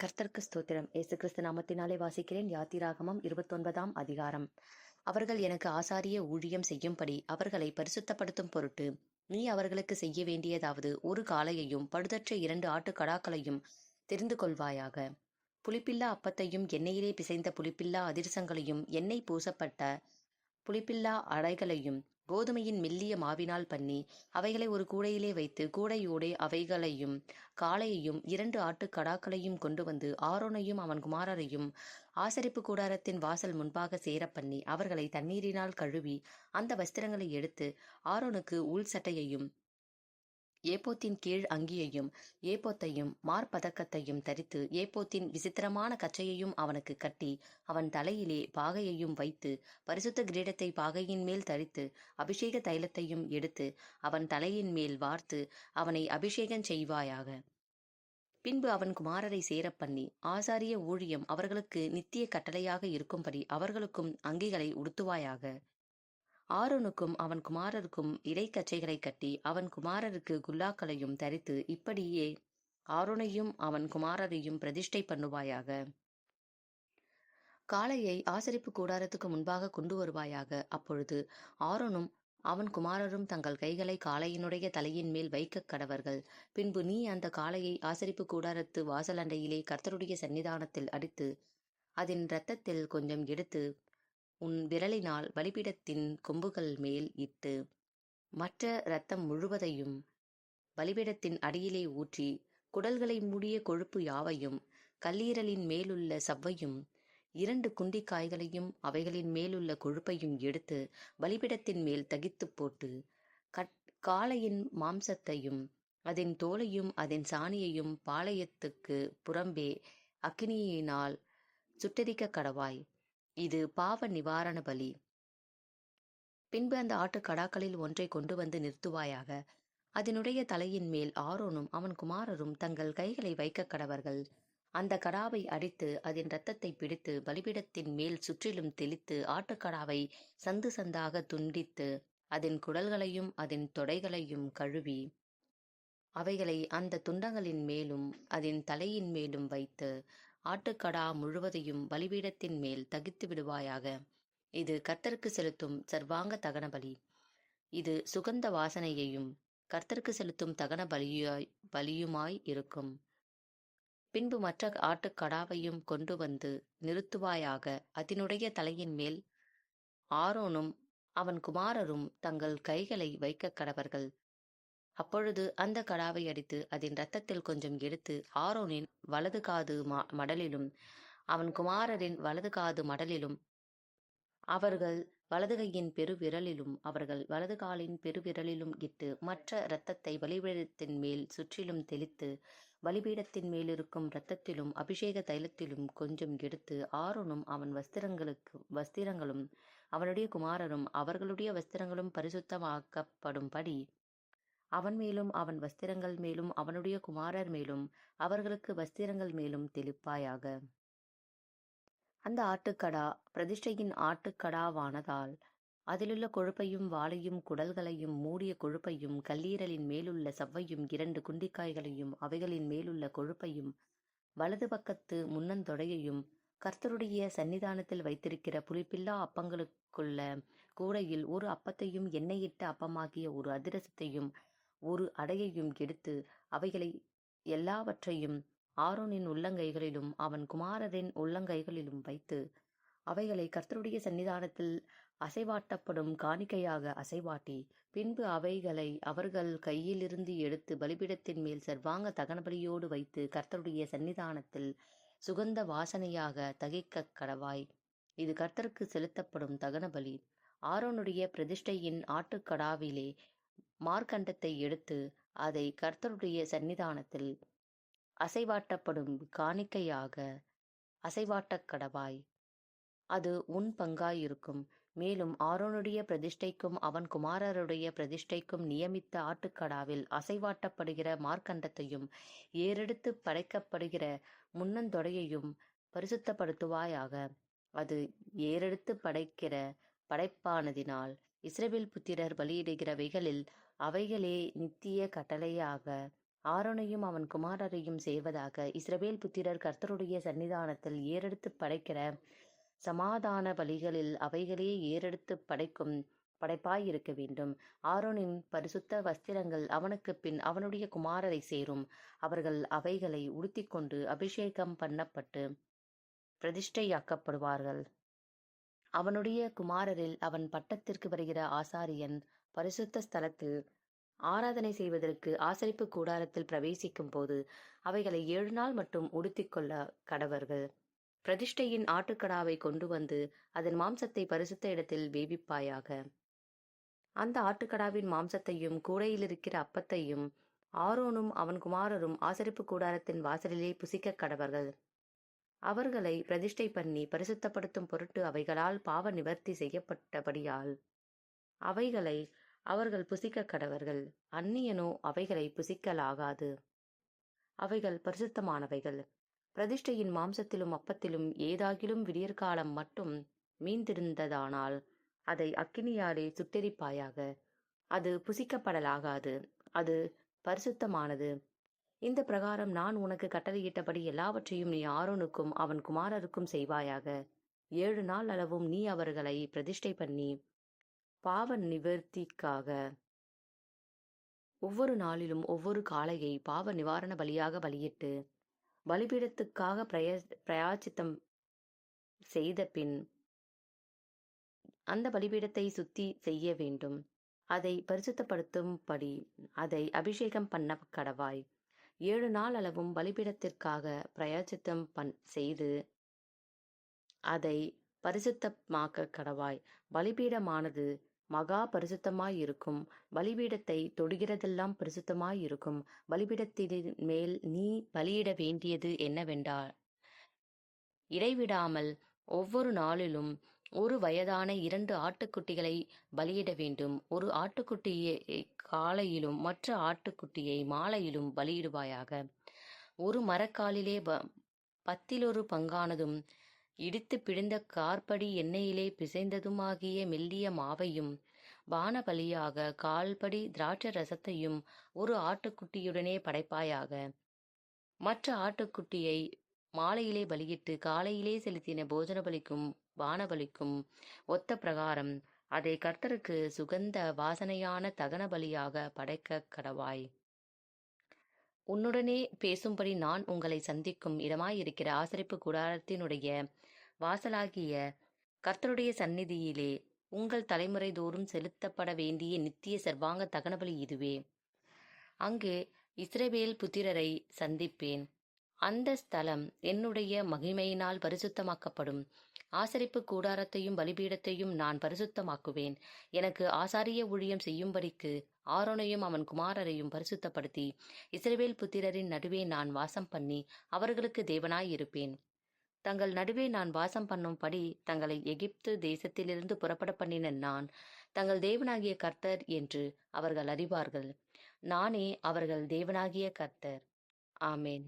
கர்த்தர்க்கு ஸ்தோத்திரம். இயேசு கிறிஸ்து நாமத்தினாலே வாசிக்கிறேன். யாத்திராகமம் இருபத்தொன்பதாம் அதிகாரம். அவர்கள் எனக்கு ஆசாரிய ஊழியம் செய்யும்படி அவர்களை பரிசுத்தப்படுத்தும் பொருட்டு நீ அவர்களுக்கு செய்ய வேண்டியதாவது ஒரு காளையையும் பழுதற்ற இரண்டு ஆட்டுக்கடாக்களையும் தெரிந்து கொள்வாயாக. புளிப்பில்லா அப்பத்தையும் எண்ணெயிலே பிசைந்த புளிப்பில்லா அதிரசங்களையும் எண்ணெய் பூசப்பட்ட புளிப்பில்லா அடைகளையும் கோதுமையின் மெல்லிய மாவினால் பண்ணி அவைகளை ஒரு கூடையிலே வைத்து கூடையோடே அவைகளையும் காளையையும் இரண்டு ஆட்டு கடாக்களையும் கொண்டு வந்து ஆரோனையும் அவன் குமாரரையும் ஆசரிப்பு கூடாரத்தின் வாசல் முன்பாக சேரப்பண்ணி அவர்களை தண்ணீரினால் கழுவி அந்த வஸ்திரங்களை எடுத்து ஆரோனுக்கு உள் சட்டையையும் ஏப்போத்தின் கீழ் அங்கியையும் ஏப்போத்தையும் மார்பதக்கத்தையும் தரித்து ஏப்போத்தின் விசித்திரமான கச்சையையும் அவனுக்கு கட்டி அவன் தலையிலே பாகையையும் வைத்து பரிசுத்த கிரீடத்தை பாகையின் மேல் தரித்து அபிஷேக தைலத்தையும் எடுத்து அவன் தலையின் மேல் வார்த்து அவனை அபிஷேகம் செய்வாயாக. பின்பு அவன் குமாரரை சேரப்பண்ணி ஆசாரிய ஊழியம் அவர்களுக்கு நித்திய கட்டளையாக இருக்கும்படி அவர்களுக்கும் அங்கிகளை உடுத்துவாயாக. ஆரோனுக்கும் அவன் குமாரருக்கும் இடைக்கச்சைகளை கட்டி அவன் குமாரருக்கு குல்லாக்களையும் தரித்து இப்படியே ஆரோனையும் அவன் குமாரரையும் பிரதிஷ்டை பண்ணுவாயாக. காளையை ஆசரிப்பு கூடாரத்துக்கு முன்பாக கொண்டு வருவாயாக. அப்பொழுது ஆரோனும் அவன் குமாரரும் தங்கள் கைகளை காளையினுடைய தலையின் மேல் வைக்க கடவர்கள். பின்பு நீ அந்த காளையை ஆசரிப்பு கூடாரத்து வாசலண்டையிலே கர்த்தருடைய சன்னிதானத்தில் அடித்து அதன் இரத்தத்தில் கொஞ்சம் எடுத்து உன் விரலினால் பலிபீடத்தின் கொம்புகள் மேல் இட்டு மற்ற இரத்தம் முழுவதையும் பலிபீடத்தின் அடியிலே ஊற்றி குடல்களை மூடிய கொழுப்பு யாவையும் கல்லீரலின் மேலுள்ள சவ்வையும் இரண்டு குண்டிக்காய்களையும் அவைகளின் மேலுள்ள கொழுப்பையும் எடுத்து பலிபிடத்தின் மேல் தகித்து போட்டு கட் காளையின் மாம்சத்தையும் அதன் தோலையும் அதன் சாணியையும் பாளையத்துக்கு புறம்பே அக்கினியினால் சுட்டரிக்க கடவாய். இது பாவ நிவாரண பலி. பின்பு அந்த ஆட்டுக்கடாக்களில் ஒன்றை கொண்டு வந்து நிறுத்துவாயாக. அதனுடைய தலையின் மேல் ஆரோனும் அவன் குமாரரும் தங்கள் கைகளை வைக்க கடவர்கள். அந்த கடாவை அடித்து அதன் இரத்தத்தை பிடித்து பலிபீடத்தின் மேல் சுற்றிலும் தெளித்து ஆட்டுக்கடாவை சந்து சந்தாக துண்டித்து அதன் குடல்களையும் அதன் தொடைகளையும் கழுவி அவைகளை அந்த துண்டங்களின் மேலும் அதன் தலையின் மேலும் வைத்து ஆட்டுக்கடா முழுவதையும் பலிபீடத்தின் மேல் தகித்து விடுவாயாக. இது கர்த்தருக்கு செலுத்தும் சர்வாங்க தகன பலி இது சுகந்த வாசனையையும் கர்த்தருக்கு செலுத்தும் தகன பலியாய் பலியுமாய் இருக்கும். பின்பு மற்ற ஆட்டுக்கடாவையும் கொண்டு வந்து நிறுத்துவாயாக. அதனுடைய தலையின் மேல் ஆரோனும் அவன் குமாரரும் தங்கள் கைகளை வைக்க கடவர்கள். அப்பொழுது அந்த கடாவை அடித்து அதன் இரத்தத்தில் கொஞ்சம் எடுத்து ஆரோனின் வலது காது மடலிலும் அவன் குமாரரின் வலது காது மடலிலும் அவர்கள் வலது கையின் பெருவிரலிலும் அவர்கள் வலது காலின் பெருவிரலிலும் இட்டு மற்ற இரத்தத்தை பலிபீடத்தின் மேல் சுற்றிலும் தெளித்து பலிபீடத்தின் மேலிருக்கும் இரத்தத்திலும் அபிஷேக தைலத்திலும் கொஞ்சம் எடுத்து ஆரோனும் அவன் வஸ்திரங்களுக்கு வஸ்திரங்களும் அவனுடைய குமாரரும் அவர்களுடைய வஸ்திரங்களும் பரிசுத்தமாக்கப்படும்படி அவன் மேலும் அவன் வஸ்திரங்கள் மேலும் அவனுடைய குமாரர் மேலும் அவர்களுக்கு வஸ்திரங்கள் மேலும் தெளிப்பாயாக. அந்த ஆட்டுக்கடா பிரதிஷ்டையின் ஆட்டுக்கடாவானதால் அதிலுள்ள கொழுப்பையும் வாளையும் குடல்களையும் மூடிய கொழுப்பையும் கல்லீரலின் மேலுள்ள செவ்வையும் இரண்டு குண்டிக்காய்களையும் அவைகளின் மேலுள்ள கொழுப்பையும் வலது பக்கத்து முன்னந்தொடையையும் கர்த்தருடைய சன்னிதானத்தில் வைத்திருக்கிற புளிப்பில்லா அப்பங்களுக்குள்ள கூடையில் ஒரு அப்பத்தையும் எண்ணெயிட்ட அப்பமாகிய ஒரு அதிரசத்தையும் ஒரு அடையையும் எடுத்து அவைகளை எல்லாவற்றையும் ஆரோனின் உள்ளங்கைகளிலும் அவன் குமாரரின் உள்ளங்கைகளிலும் வைத்து அவைகளை கர்த்தருடைய சன்னிதானத்தில் அசைவாட்டப்படும் காணிக்கையாக அசைவாட்டி பின்பு அவைகளை அவர்கள் கையிலிருந்து எடுத்து பலிபீடத்தின் மேல் சர்வாங்க தகனபலியோடு வைத்து கர்த்தருடைய சன்னிதானத்தில் சுகந்த வாசனையாக தகைக்க கடவாய். இது கர்த்தருக்கு செலுத்தப்படும் தகனபலி. ஆரோனுடைய பிரதிஷ்டையின் ஆட்டுக்கடாவிலே மார்க்கண்டத்தை எடுத்து அதை கர்த்தருடைய சன்னிதானத்தில் அசைவாட்டப்படும் காணிக்கையாக அசைவாட்டக் கடவாய். அது உன் பங்காயிருக்கும். மேலும் ஆரோனுடைய பிரதிஷ்டைக்கும் அவன் குமாரருடைய பிரதிஷ்டைக்கும் நியமித்த ஆட்டுக்கடாவில் அசைவாட்டப்படுகிற மார்க்கண்டத்தையும் ஏறெடுத்து படைக்கப்படுகிற முன்னந்தொடையையும் பரிசுத்தப்படுத்துவாயாக. அது ஏறெடுத்து படைக்கிற படைப்பானதினால் இஸ்ரவேல் புத்திரர் பலியிடுகிறவைகளில் அவைகளே நித்திய கட்டளையாக ஆரோனையும் அவன் குமாரரையும் சேர்வதாக இஸ்ரவேல் புத்திரர் கர்த்தருடைய சன்னிதானத்தில் ஏறெடுத்து படைக்கிற சமாதான பலிகளில் அவைகளே ஏறெடுத்து படைக்கும் படைப்பாயிருக்க வேண்டும். ஆரோனின் பரிசுத்த வஸ்திரங்கள் அவனுக்கு பின் அவனுடைய குமாரரை சேரும். அவர்கள் அவைகளை உடுத்திக்கொண்டு அபிஷேகம் பண்ணப்பட்டு பிரதிஷ்டையாக்கப்படுவார்கள். அவனுடைய குமாரரில் அவன் பட்டத்திற்கு வருகிற ஆசாரியன் பரிசுத்த ஸ்தலத்தில் ஆராதனை செய்வதற்கு ஆசரிப்பு கூடாரத்தில் பிரவேசிக்கும் போது அவைகளை ஏழு நாள் மட்டும் உடுத்திக்கொள்ள கடவர்கள். பிரதிஷ்டையின் ஆட்டுக்கடாவை கொண்டு வந்து அதன் மாம்சத்தை பரிசுத்த இடத்தில் வேவிப்பாயாக. அந்த ஆட்டுக்கடாவின் மாம்சத்தையும் கூடையில் இருக்கிற அப்பத்தையும் ஆரோனும் அவன் குமாரரும் ஆசரிப்பு கூடாரத்தின் வாசலிலே புசிக்க கடவர்கள். அவர்களை பிரதிஷ்டை பண்ணி பரிசுத்தப்படுத்தும் பொருட்டு அவைகளால் பாவ நிவர்த்தி செய்யப்பட்டபடியால். அவைகளை அவர்கள் புசிக்க கடவர்கள். அந்நியனோ அவைகளை புசிக்கலாகாது. அவைகள் பரிசுத்தமானவைகள். பிரதிஷ்டையின் மாம்சத்திலும் அப்பத்திலும் ஏதாகிலும் விடியற்காலம் மட்டும் மீந்திருந்ததானால் அதை அக்கினியாலே சுட்டெரிப்பாயாக. அது புசிக்கப்படலாகாது. அது பரிசுத்தமானது. இந்த பிரகாரம் நான் உனக்கு கட்டளையிட்டபடி எல்லாவற்றையும் நீ ஆரோனுக்கும் அவன் குமாரருக்கும் செய்வாயாக. ஏழு நாள் அளவும் நீ அவர்களை பிரதிஷ்டை பண்ணி பாவ நிவர்த்திக்காக. ஒவ்வொரு நாளிலும் ஒவ்வொரு காளையை பாவ நிவாரண பலியாக பலியிட்டு பலிபீடத்துக்காக பிரய பிரயாச்சித்தம் செய்த பின் அந்த பலிபீடத்தை சுத்தி செய்ய வேண்டும். அதை பரிசுத்தப்படுத்தும்படி அதை அபிஷேகம் பண்ண கடவாய். ஏழு நாள் அளவும் பலிபீடத்திற்காக பிரயாச்சித்தம் பண் செய்து அதை பரிசுத்தமாக்க கடவாய். பலிபீடமானது மகா பரிசுத்தமாயிருக்கும் பலிபீடத்தை தொடுகிறதெல்லாம் பரிசுத்தமாயிருக்கும் பலிபீடத்தின் மேல் நீ பலியிட வேண்டியது என்னவென்றால் இடைவிடாமல் ஒவ்வொரு நாளிலும் ஒரு வயதான இரண்டு ஆட்டுக்குட்டிகளை பலியிட வேண்டும். ஒரு ஆட்டுக்குட்டியை காலையிலும் மற்ற ஆட்டுக்குட்டியை மாலையிலும் பலியிடுவாயாக. ஒரு மரக்காலிலே பத்திலொரு பங்கானதும் இடித்து பிழிந்த கார்படி எண்ணெயிலே பிசைந்ததுமாகிய மெல்லிய மாவையும் வானபலியாக கால்படி திராட்சை ரசத்தையும் ஒரு ஆட்டுக்குட்டியுடனே படைப்பாயாக. மற்ற ஆட்டுக்குட்டியை மாலையிலே பலியிட்டு காலையிலே செலுத்தின போஜன பலிக்கும் வானபலிக்கும் ஒத்த பிரகாரம். அதை கர்த்தருக்கு சுகந்த வாசனையான தகன பலியாக படைக்க கடவாய். உன்னுடனே பேசும்படி நான் உங்களை சந்திக்கும் இடமாயிருக்கிற ஆசரிப்பு கூடாரத்தினுடைய வாசலாகிய கர்த்தருடைய சந்நிதியிலே உங்கள் தலைமுறை தோறும் செலுத்தப்பட வேண்டிய நித்திய சர்வாங்க தகனபலி இதுவே. அங்கு இஸ்ரேவேல் புத்திரரை சந்திப்பேன். அந்த ஸ்தலம் என்னுடைய மகிமையினால் பரிசுத்தமாக்கப்படும். ஆசரிப்பு கூடாரத்தையும் பலிபீடத்தையும் நான் பரிசுத்தமாக்குவேன். எனக்கு ஆசாரிய ஊழியம் செய்யும்படிக்கு ஆரோனையும் அவன் குமாரரையும் பரிசுத்தப்படுத்தி இஸ்ரேவேல் புத்திரரின் நடுவே நான் வாசம் பண்ணி அவர்களுக்கு தேவனாய் இருப்பேன் தங்கள் நடுவே நான் வாசம் பண்ணும்படி தங்களை எகிப்து தேசத்திலிருந்து புறப்பட பண்ணின நான் தங்கள் தேவனாகிய கர்த்தர் என்று அவர்கள் அறிவார்கள். நானே அவர்கள் தேவனாகிய கர்த்தர். ஆமேன்.